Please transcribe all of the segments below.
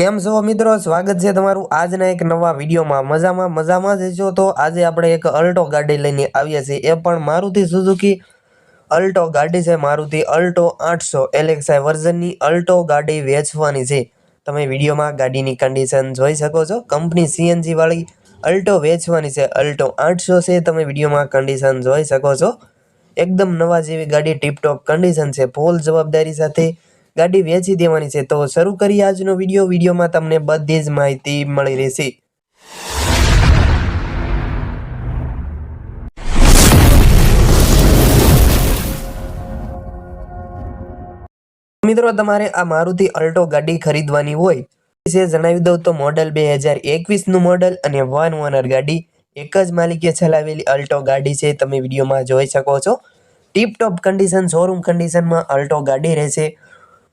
કેમ છો મિત્રો? સ્વાગત છે તમારું આજના એક નવા વિડીયોમાં. મજામાં મજામાં જ તો આજે આપણે એક અલ્ટો ગાડી લઈને આવીએ છીએ. એ પણ મારુતિ સુઝુકી અલ્ટો ગાડી છે, મારુતિ અલ્ટો આઠસો એલેક્સાઈ વર્ઝનની અલ્ટો ગાડી વેચવાની છે. તમે વિડીયોમાં ગાડીની કન્ડિશન જોઈ શકો છો. કંપની સીએનજી વાળી અલ્ટો વેચવાની છે. અલ્ટો આઠસો છે, તમે વિડીયોમાં કન્ડિશન જોઈ શકો છો. એકદમ નવા જેવી ગાડી ટીપટોપ કન્ડિશન છે. ફૂલ જવાબદારી સાથે ગાડી વેચી દેવાની છે. તો શરૂ કરીએ આજનો વીડિયો. વિડીયોમાં તમને બધી જ માહિતી મળી રહેશે. મિત્રો, તમારે આ મારુતિ અલ્ટો ગાડી ખરીદવાની હોય વિશે જણાવી દઉં તો મોડલ બે હજાર એકવીસનું મોડલ અને વન ઓનર ગાડી. એક જ માલિકે ચલાવેલી અલ્ટો ગાડી છે. તમે વિડીયોમાં જોઈ શકો છો. ટીપટોપ કન્ડિશન શોરૂમ કન્ડિશનમાં અલ્ટો ગાડી રહેશે.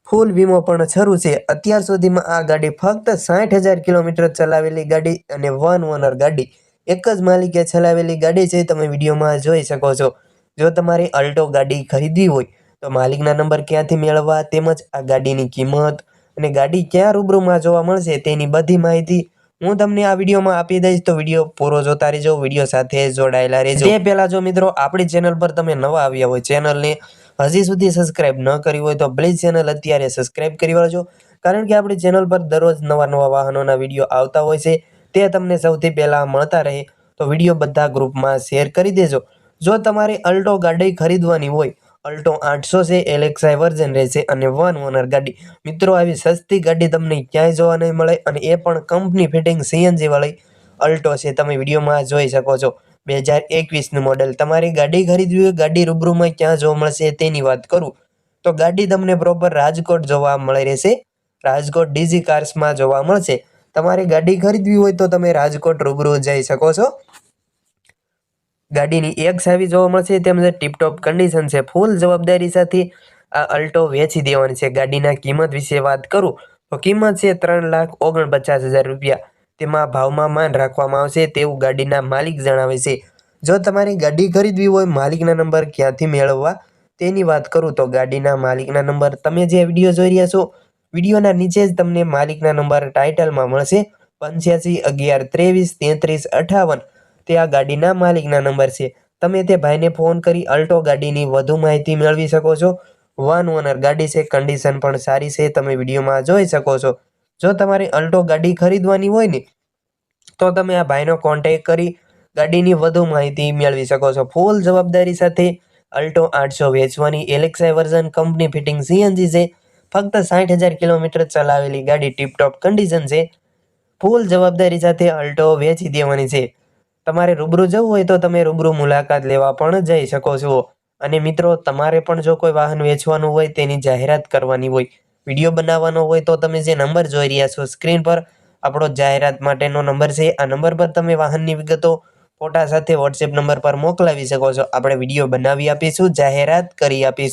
ફૂલ વીમો પણ શરૂ છે. અત્યાર સુધીમાં આ ગાડી ફક્ત સાઠ હજાર કિલોમીટર ચલાવેલી ગાડી અને વન ઓનર ગાડી. એક જ માલિકે ચલાવેલી ગાડી છે, તમે વિડીયોમાં જોઈ શકો છો. જો તમારે અલ્ટો ગાડી ખરીદવી હોય, તો માલિકના નંબર ક્યાંથી મેળવવા તેમજ આ ગાડીની કિંમત અને ગાડી ક્યાં રૂબરૂમાં જોવા મળશે તેની બધી માહિતી હું તમને આ વિડીયોમાં આપી દઈશ. તો વીડિયો પૂરો જોતા રહેજો, વીડિયો સાથે જોડાયેલા રહેજો. તે પહેલાં જો મિત્રો, આપણી ચેનલ પર તમે નવા આવ્યા હોય, ચેનલને હજી સુધી સબસ્ક્રાઇબ ન કરી હોય તો પ્લીઝ ચેનલ અત્યારે સબસ્ક્રાઇબ કરી વાળજો. કારણ કે આપણી ચેનલ પર દરરોજ નવા નવા વાહનોના વીડિયો આવતા હોય છે, તે તમને સૌથી પહેલાં મળતા રહે. તો વીડિયો બધા ગ્રુપમાં શેર કરી દેજો. જો તમારે અલ્ટો ગાડી ખરીદવાની હોય, અલ્ટો આઠસો છે એલેક્સાઈ વર્ઝન રહેશે અને વન ઓનર ગાડી. મિત્રો, આવી સસ્તી ગાડી તમને ક્યાંય જોવા નહીં મળે અને એ પણ કંપની ફિટિંગ સીએનજી વાળી અલ્ટો છે, તમે વિડીયોમાં જોઈ શકો છો. બે હજાર એકવીસનું મોડેલ તમારી ગાડી ખરીદવી હોય, ગાડી રૂબરૂમાં ક્યાં જોવા મળશે તેની વાત કરું. તો ગાડી તમને પ્રોપર રાજકોટ જોવા મળી રહેશે. રાજકોટ ડીઝી કાર્સમાં જોવા મળશે. તમારે ગાડી ખરીદવી હોય તો તમે રાજકોટ રૂબરૂ જઈ શકો છો. ગાડીની એક સાવી જોવા મળશે, તેમજ ટીપટોપ કન્ડિશન છે. ફૂલ જવાબદારી સાથે આ અલ્ટો વેચી દેવાની છે. ગાડીના કિંમત વિશે વાત કરું. તો કિંમત છે ત્રણ લાખ ઓગણપચાસ હજાર રૂપિયા. તેમાં ભાવમાં માન રાખવામાં આવશે તેવું ગાડીના માલિક જણાવે છે. જો તમારી ગાડી ખરીદવી હોય માલિકના નંબર ક્યાંથી મેળવવા તેની વાત કરું તો ગાડીના માલિકના નંબર તમે જે વીડિયો જોઈ રહ્યા છો, વિડીયોના નીચે જ તમને માલિકના નંબર ટાઇટલમાં મળશે. પંચ્યાસી, અગિયાર, ત્રેવીસ, તેત્રીસ, અઠાવન તે આ ગાડીના માલિકના નંબર છે. તમે તે ભાઈને ફોન કરી અલ્ટો ગાડીની વધુ માહિતી મેળવી શકો છો. વન ઓનર ગાડી છે, કન્ડિશન પણ સારી છે, તમે વિડીયોમાં જોઈ શકો છો. જો તમારે અલ્ટો ગાડી ખરીદવાની હોય ને, તો તમે આ ભાઈનો કોન્ટેક કરી ગાડીની વધુ માહિતી મેળવી શકો છો. ફૂલ જવાબદારી સાથે અલ્ટો આઠસો વેચવાની LXI version company fitting CNG છે. ફક્ત સાઠ હજાર કિલોમીટર ચલાવેલી ગાડી ટીપટોપ કન્ડિશન છે. ફૂલ જવાબદારી સાથે અલ્ટો વેચી દેવાની છે. તમારે રૂબરૂ જવું હોય તો તમે રૂબરૂ મુલાકાત લેવા પણ જઈ શકો છો. અને મિત્રો, તમારે પણ જો કોઈ વાહન વેચવાનું હોય તેની જાહેરાત કરવાની હોય વીડિયો બનાવવાનો હોય તો તમે જે નંબર જોઈ રહ્યા છો, સ્ક્રીન પર આપણો જાહેરાત માટેનો નંબર છે. આ નંબર પર તમે વાહનની વિગતો, ફોટા સાથે વોટ્સએપ નંબર પર મોકલાવી શકો છો. આપણે વીડિયો બનાવી આપીશું, જાહેરાત કરી આપીશું.